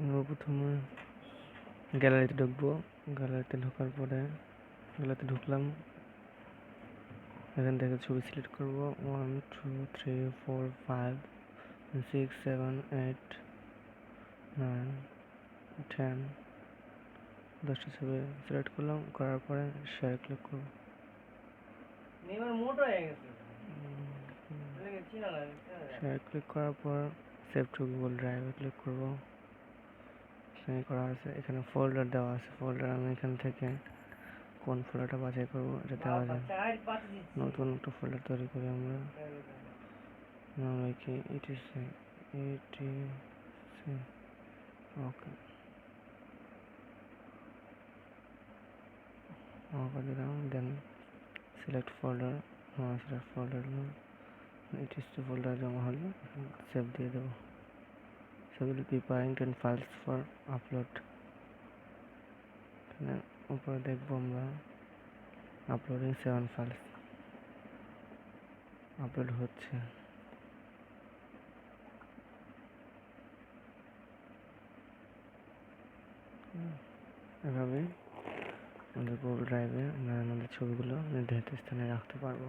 আমরা প্রথমে গ্যালারিতে ঢুকবো। গ্যালারিতে ঢোকার পরে গ্যালারিতে ঢুকলাম। এখান থেকে ছবি সিলেক্ট করব। One two three four five six seven eight nine ten দশটা ছবি সিলেক্ট করলাম। করার পরে শেয়ার ক্লিক করব। শেয়ার ক্লিক করার পর সেভ টু গুগল ড্রাইভে ক্লিক করব। এখানে করা আছে। এখানে ফোল্ডার দেওয়া আছে। ফোল্ডার আমি এখান থেকে কোন ফোল্ডারটা বাছাই করব এটা দেওয়া যায়। নতুন একটা ফোল্ডার তৈরি করি আমরা। নাম লিখি ইটিসি ইটিসি ওকে ওকে দিলাম then select folder select folder ETC folder জমা হলো সেভ দিয়ে দেবো। সেগুলো preparing ten files for upload এখানে উপরে দেখব আমরা আপলোডিং সেভেন ফাইলস আপলোড হচ্ছে। এভাবে আমাদের গুগল ড্রাইভে আমরা আমাদের ছবিগুলো নির্ধারিত স্থানে রাখতে পারব।